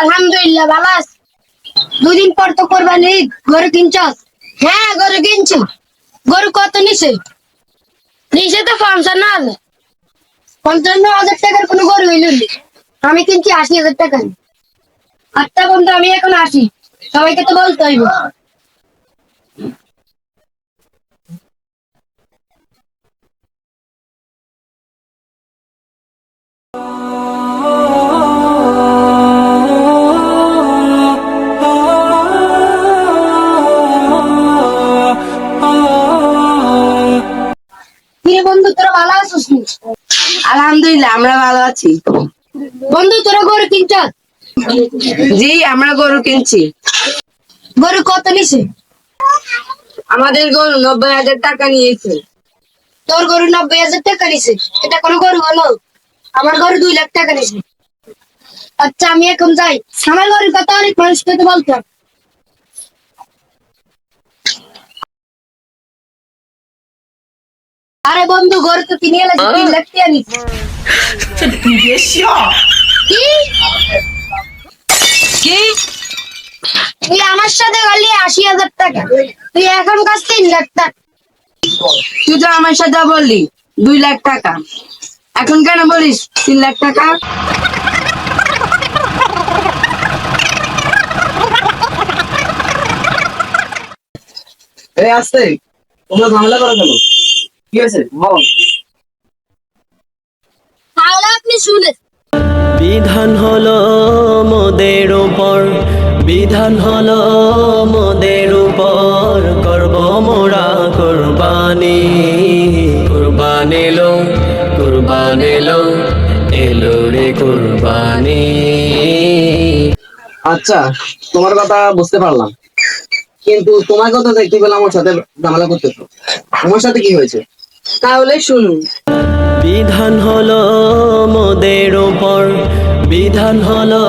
আলহামদুলিল্লাহ, ভালো আছি। দুদিন পর তো কোরবানি ঈদ। গরু কিনছস? হ্যাঁ গরু কিনছি। গরু কত নিছে? নিছে তো পঞ্চান্ন হাজার। পঞ্চান্ন হাজার টাকার কোনো গরু হইল। আমি কিনছি আশি হাজার টাকা। আটটা বন্ধু, আমি এখন আসি সবাইকে তো বলতে হইব। কিরে বন্ধু তোরা ভালো আছিস? আলহামদুলিল্লাহ আমরা ভালো আছি। বন্ধু তোরা গরু কিনছস জি আমরা গরু কিনছি। গরু কত নিছে? আমাদের গরু নব্বই হাজার টাকা নিয়েছে। তোর গরু নব্বই হাজার টাকা নিছে? এটা কোনো গরু হলো? আমার গরু দুই লাখ টাকা নিছে। আচ্ছা আমি এখন যাই। আমার গরুর কথা অনেক মানুষকে তো বলতাম আরে বন্ধু গরু তো কিনে এলাম তিন লাখ টাকা নিছে কি? কি? তুই আমার সাথে গেলি আশি হাজার টাকা। তুই এখন কাছ তিন লাখ টাকা। তুই তো আমার সাথে বললি দুই লাখ টাকা। এখন কেন বলিস তিন লাখ টাকা? এই আসতে তোমরা ঝামেলা করে কেন? কি হয়েছে বল। তাহলে আপনি শুনে বিধান হলো মোদের উপর বিধান হলো মোদের উপর। করব মোরা কুরবানি কুরবান এলো কুরবান এলো এলো রে কুরবানি। আচ্ছা তোমার কথা বুঝতে পারলাম। কিন্তু তোমার কথা দেখতে পেলাম আমার সাথে ঝামেলা করতেছো তোমার সাথে কি হয়েছে? তাহলে শুনুন। বিধান হলো মোদের উপর বিধান হলো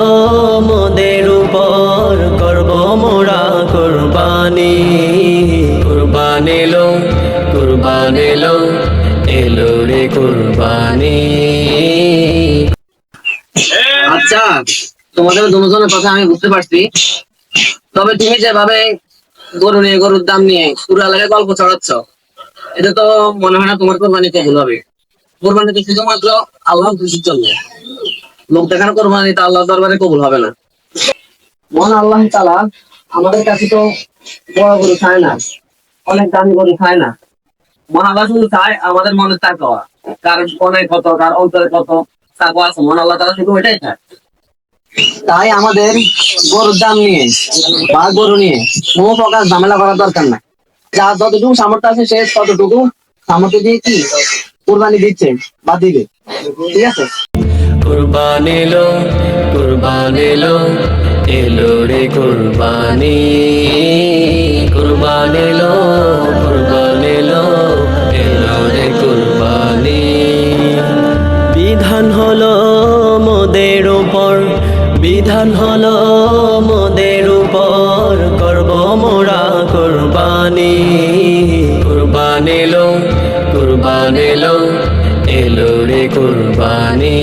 মোদের উপর। করব মোরা কুরবানি কুরবান এলো কুরবান এলো এলো রে কুরবানি। আচ্ছা তোমাদের দুজনের কথা আমি বুঝতে পারছি। তবে তুমি যেভাবে গরু নিয়ে গরুর দাম নিয়ে পুরো এলাকায় গল্প ছড়াচ্ছ এটা তো মনে হয় না তোমার কোরবানি কবুল হবে। কোরবানি তো শুধুমাত্র আল্লাহ খুশির জন্য। লোক দেখানো কোরবানি তো আল্লাহ দরবারে কবুল হবে না। মহান আল্লাহ তালা আমাদের কাছে তো বড় গরু খায় না, অনেক দামি গরু খায় না। মহান আল্লাহ শুধু চায় আমাদের মনের তাকওয়া, কার মনে কত, কার অন্তরে কত, তাকওয়া আছে। মহান আল্লাহ তালা শুধু ওইটাই চায়। তাই আমাদের গরুর দাম নিয়ে বা গরু নিয়ে কোনো প্রকার ঝামেলা করার দরকার নাই। যা যতটুকু সামর্থ্য আছে সে ততটুকু সামর্থ্য দিয়ে কি কোরবানি দিচ্ছে বা দিবে। ঠিক আছে? কুরবান এলো কুরবান এলো এলো রে কুরবানি। কুরবান এলো, কুরবান কুরবানি কুরবান এলো কুরবান এলো এলো রে কুরবানি।